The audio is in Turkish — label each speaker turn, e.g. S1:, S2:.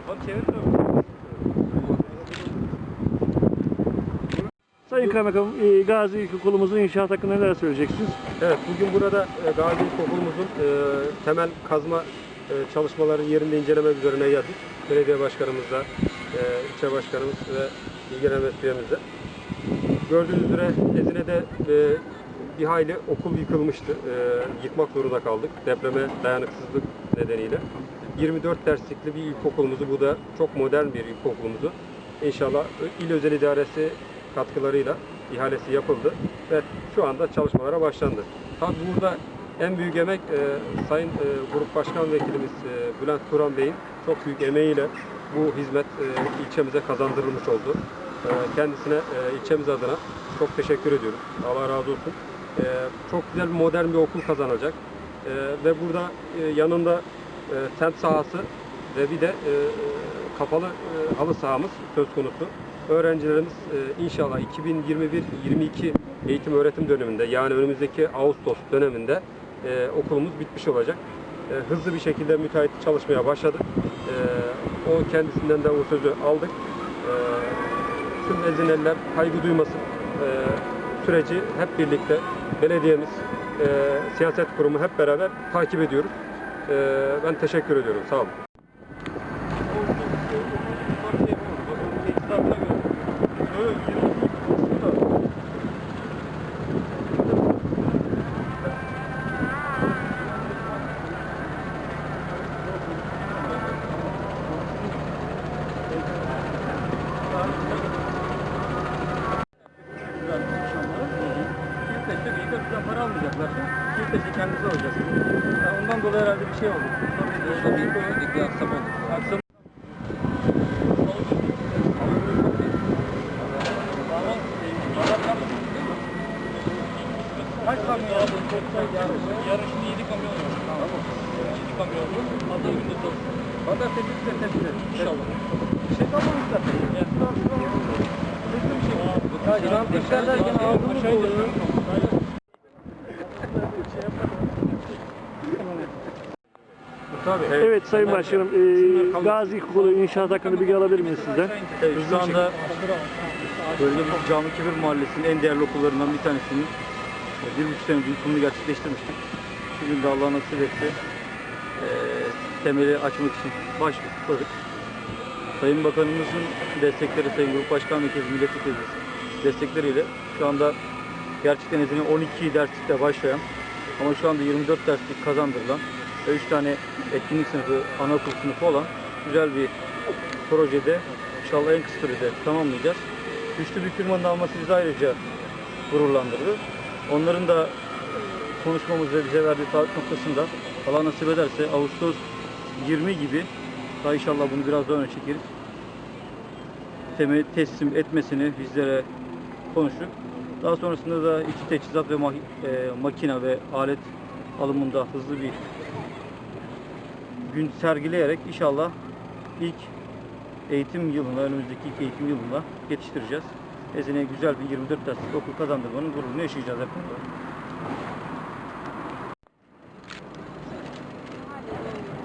S1: Kafanı çevirme.
S2: Sayın Kaymakam, e, Gazi İlkokulumuzun inşaat hakkında neler söyleyeceksiniz?
S3: Evet, bugün burada e, Gazi İlkokulumuzun e, temel kazma e, çalışmaları yerinde incelemek üzerine geldik. Belediye başkanımızla, ilçe başkanımız ve ilgilenen mesleğimizle. Gördüğünüz üzere Ezine'de bir hayli okul yıkılmıştı. E, yıkmak zorunda kaldık depreme dayanıksızlık nedeniyle. 24 derslikli bir ilkokulumuzu, bu da çok modern bir ilkokulumuzu. İnşallah il özel idaresi katkılarıyla ihalesi yapıldı ve şu anda çalışmalara başlandı. Tabii burada en büyük emek e, Sayın e, Grup Başkan Vekilimiz e, Bülent Turan Bey'in çok büyük emeğiyle bu hizmet e, ilçemize kazandırılmış oldu. E, kendisine e, ilçemiz adına çok teşekkür ediyorum. Allah razı olsun. E, çok güzel bir modern bir okul kazanacak. E, ve burada e, yanında e, tent sahası ve bir de e, kapalı e, halı sahamız söz konusu. Öğrencilerimiz e, inşallah 2021-22 eğitim öğretim döneminde yani önümüzdeki Ağustos döneminde e, okulumuz bitmiş olacak. E, hızlı bir şekilde müteahhit çalışmaya başladı. E, o kendisinden de o sözü aldık. E, tüm ezineliler kaygı duymasın. E, süreci hep birlikte belediyemiz, e, siyaset kurumu hep beraber takip ediyoruz. E, ben teşekkür ediyorum. Sağ olun.
S1: Kilitleşte büyük bizden para almayacaklarsa kilitleşi kendisi alacak. Yani ondan dolayı herhalde bir şey oldu. Tabii bir, bir, bir aksam oldu. Aksam Kaç kamyon aldın? Yarın şimdi 7 kamyon var. Tamam. 7 kamyon var. Pazar günü de Pazartesi de tespit edin. İnşallah. Bir şey kalmamış zaten. Evet. Hızlı bir şey. Ya derken ağzımız oluyor.
S3: Tabii.
S2: Evet Sayın Başkanım, e, Gazi İlkokulu inşaat hakkında bilgi alabilir miyiz sizden?
S4: Evet, şu anda bölgemizin Cami Kebir Mahallesi'nin en değerli okullarından bir tanesinin e, bir buçuk sene yıkımını gerçekleştirmiştik. Bugün de Allah nasip etti. E, temeli açmak için başladık. Sayın Bakanımızın destekleri, Sayın Grup Başkan Vekili Milletvekili destekleriyle şu anda gerçekten ezine 12 derslikle başlayan ama şu anda 24 derslik kazandırılan ve 3 tane etkinlik sınıfı, anaokul sınıfı olan güzel bir projede inşallah en kısa sürede tamamlayacağız. Güçlü bir firmanın alması bizi ayrıca gururlandırdı. Onların da konuşmamız ve bize verdiği taahhüt noktasında Allah nasip ederse Ağustos 20 gibi daha inşallah bunu biraz daha öne çekeriz. Temel teslim etmesini bizlere konuştuk. Daha sonrasında da içi teçhizat ve ma- e, makine ve alet alımında hızlı bir gün sergileyerek inşallah ilk eğitim yılında, önümüzdeki ilk eğitim yılında yetiştireceğiz. Ezine'ye güzel bir 24 derslik okul kazandırmanın gururunu yaşayacağız hep beraber.